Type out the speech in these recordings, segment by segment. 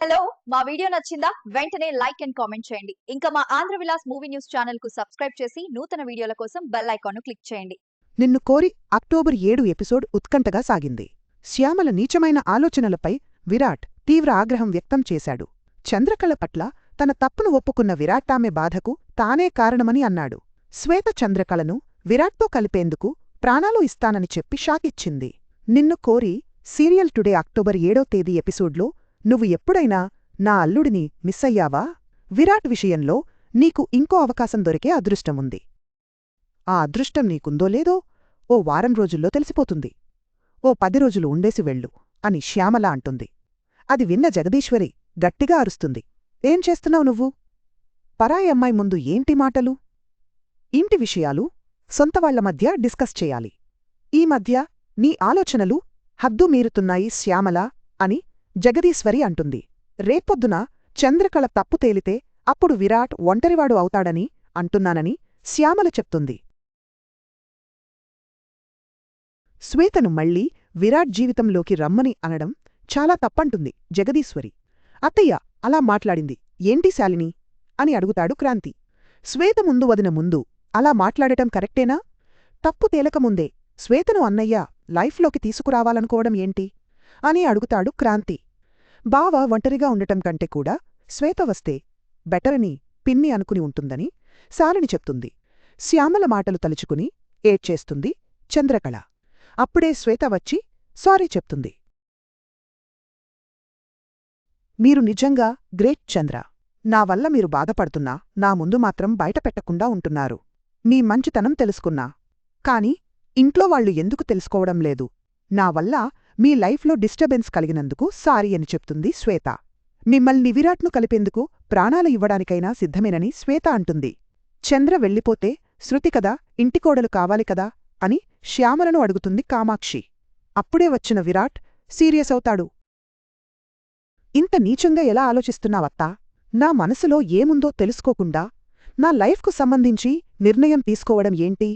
Hello మా video నచ్చిందా? వెంటనే లైక్ అండ్ కామెంట్ చేయండి. ఇంకా మా ఆంధ్ర విలాస్ మూవీ న్యూస్ ఛానల్కు సబ్స్క్రైబ్ చేసి నూతన వీడియోల కోసం బెల్ ఐకాన్ క్లిక్ చేయండి. నిన్ను కోరి అక్టోబర్ ఏడు ఎపిసోడ్ ఉత్కంఠగా సాగింది. శ్యామల నీచమైన ఆలోచనలపై విరాట్ తీవ్ర ఆగ్రహం వ్యక్తం చేశాడు. చంద్రకళ పట్ల తన తప్పును ఒప్పుకున్న విరాట్ ఆమె బాధకు తానే కారణమని అన్నాడు. శ్వేత చంద్రకళను విరాట్తో కలిపేందుకు ప్రాణాలు ఇస్తానని చెప్పి షాకిచ్చింది నిన్ను కోరి సీరియల్ టుడే అక్టోబర్ ఏడో తేదీ ఎపిసోడ్లో నువ్వు ఎప్పుడైనా నా అల్లుడిని మిస్సయ్యావా విరాట్ విషయంలో నీకు ఇంకో అవకాశం దొరికే అదృష్టముంది. ఆ అదృష్టం నీకుందో లేదో ఓ వారం రోజుల్లో తెలిసిపోతుంది. ఓ పది రోజులు ఉండేసి వెళ్ళు అని శ్యామల అంటుంది. అది విన్న జగదీశ్వరి గట్టిగా అరుస్తుంది. ఏం చేస్తున్నావు నువ్వు? పరాయి అమ్మాయి ముందు ఏంటి మాటలు? ఇంటి విషయాలు సొంతవాళ్ళ మధ్య డిస్కస్ చేయాలి. ఈ మధ్య నీ ఆలోచనలు హద్దు మీరుతున్నాయి శ్యామల అని జగదీశ్వరి అంటుంది. రేపొద్దున చంద్రకళ తప్పు తేలితే అప్పుడు విరాట్ ఒంటరివాడు అవుతాడని అంటున్నానని శ్యామల చెప్తుంది. శ్వేతను మళ్ళీ విరాట్ జీవితంలోకి రమ్మని అనడం చాలా తప్పంటుంది జగదీశ్వరి. అత్తయ్య అలా మాట్లాడింది. ఏంటి శాలిని? అని అడుగుతాడు క్రాంతి. శ్వేత ముందు వదిన ముందు అలా మాట్లాడటం కరెక్టేనా? తప్పు తేలకముందే శ్వేతను అన్నయ్య లైఫ్లోకి తీసుకురావాలనుకోవడం ఏంటి? అని అడుగుతాడు క్రాంతి. బావ ఒంటరిగా ఉండటం కంటే కూడా శ్వేత వస్తే బెటరని పిన్ని అనుకుని ఉంటుందని శాలిని చెప్తుంది. శ్యామల మాటలు తలుచుకుని ఏడ్చేస్తుంది చంద్రకళ. అప్పుడే శ్వేత వచ్చి సారీ చెప్తుంది. మీరు నిజంగా గ్రేట్ చంద్ర. నా వల్ల మీరు బాధపడుతున్నా నా ముందు మాత్రం బయటపెట్టకుండా ఉంటున్నారు. మీ మంచితనం తెలుసుకున్నా. కాని ఇంట్లో వాళ్ళు ఎందుకు తెలుసుకోవడం లేదు? నా వల్ల మీ లైఫ్లో డిస్టర్బెన్స్ కలిగినందుకు సారీ అని చెప్తుంది శ్వేత. మిమ్మల్ని విరాట్ను కలిపేందుకు ప్రాణాలు ఇవ్వడానికైనా సిద్ధమేనని శ్వేత అంటుంది. చంద్ర వెళ్ళిపోతే శృతి కదా ఇంటికోడలు కావాలి కదా అని శ్యామలను అడుగుతుంది కామాక్షి. అప్పుడే వచ్చిన విరాట్ సీరియస్ అవుతాడు. ఇంత నీచంగా ఎలా ఆలోచిస్తున్నావత్తా? నా మనసులో ఏముందో తెలుసుకోకుండా నా లైఫ్కు సంబంధించి నిర్ణయం తీసుకోవడం ఏంటి?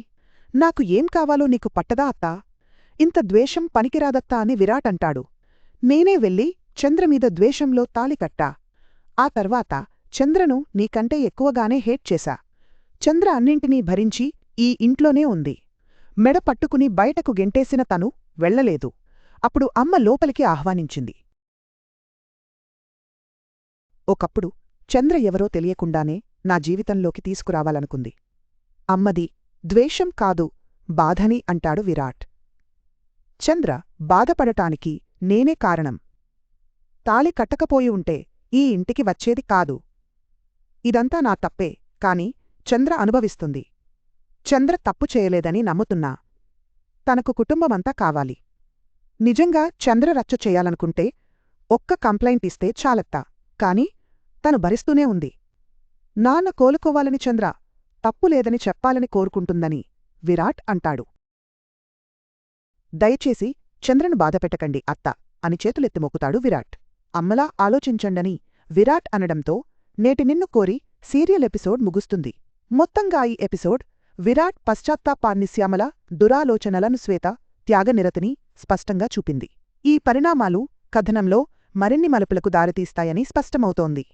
నాకు ఏం కావాలో నీకు పట్టదా అత్తా? ఇంత ద్వేషం పనికిరాదత్తా అని విరాట్ అంటాడు. నేనే వెళ్ళి చంద్రమీద ద్వేషంలో తాలికట్టా ఆ తర్వాత చంద్రను నీకంటే ఎక్కువగానే హేట్ చేశా. చంద్ర అన్నింటినీ భరించి ఈ ఇంట్లోనే ఉంది. మెడ పట్టుకుని బయటకు గెంటేసిన తను వెళ్ళలేదు. అప్పుడు అమ్మ లోపలికి ఆహ్వానించింది. ఒకప్పుడు చంద్ర ఎవరో తెలియకుండానే నా జీవితంలోకి తీసుకురావాలనుకుంది. అమ్మది ద్వేషం కాదు బాధని అంటాడు విరాట్. చంద్ర బాధపడటానికి నేనే కారణం. తాళి కట్టకపోయి ఉంటే ఈ ఇంటికి వచ్చేది కాదు. ఇదంతా నా తప్పే కాని చంద్ర అనుభవిస్తుంది. చంద్ర తప్పు చేయలేదని నమ్ముతున్నా. తనకు కుటుంబమంతా కావాలి. నిజంగా చంద్ర రచ్చ చేయాలనుకుంటే ఒక్క కంప్లైంట్ ఇస్తే చాలత్తా కాని తను భరిస్తూనే ఉంది. నాన్న కోలుకోవాలని చంద్ర తప్పు లేదని చెప్పాలని కోరుకుంటుందని విరాట్ అంటాడు. దయచేసి చంద్రను బాధపెట్టకండి అత్త అని చేతులెత్తి మొక్కుతాడు విరాట్. అమ్మలా ఆలోచించండని విరాట్ అనడంతో నేటి నిన్ను కోరి సీరియల్ ఎపిసోడ్ ముగుస్తుంది. మొత్తంగా ఈ ఎపిసోడ్ విరాట్ పశ్చాత్తాపాన్ని శ్యామల దురాలోచనలను శ్వేత త్యాగనిరతిని స్పష్టంగా చూపింది. ఈ పరిణామాలు కథనంలో మరిన్ని మలుపులకు దారితీస్తాయని స్పష్టమవుతోంది.